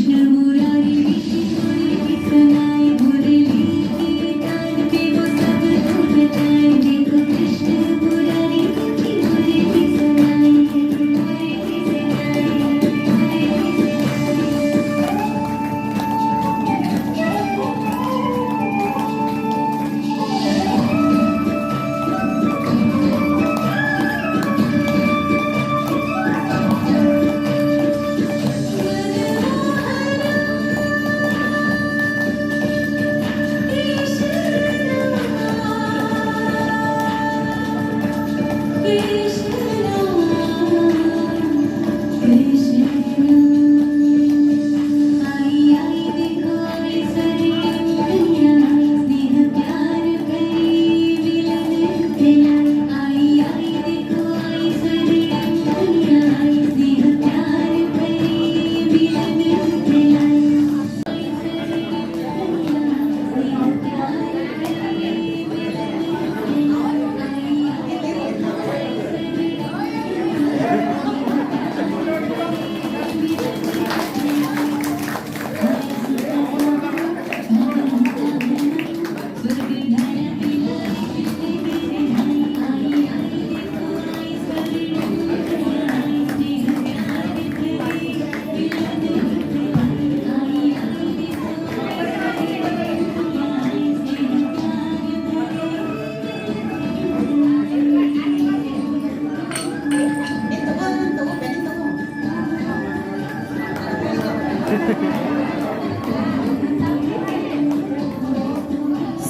Vishnu You.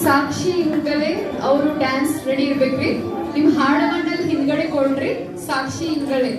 ಸಾಕ್ಷಿ ಇಂಗಳೆ ಅವರು dance ready ಇರ್ಬೇಕ್ರಿ. ನಿಮ್ ಹಾಡವನ್ನಲ್ಲಿ ಹಿಂದ್ಗಡೆ ಕೊಡ್ರಿ ಸಾಕ್ಷಿ ಇಂಗಳೆ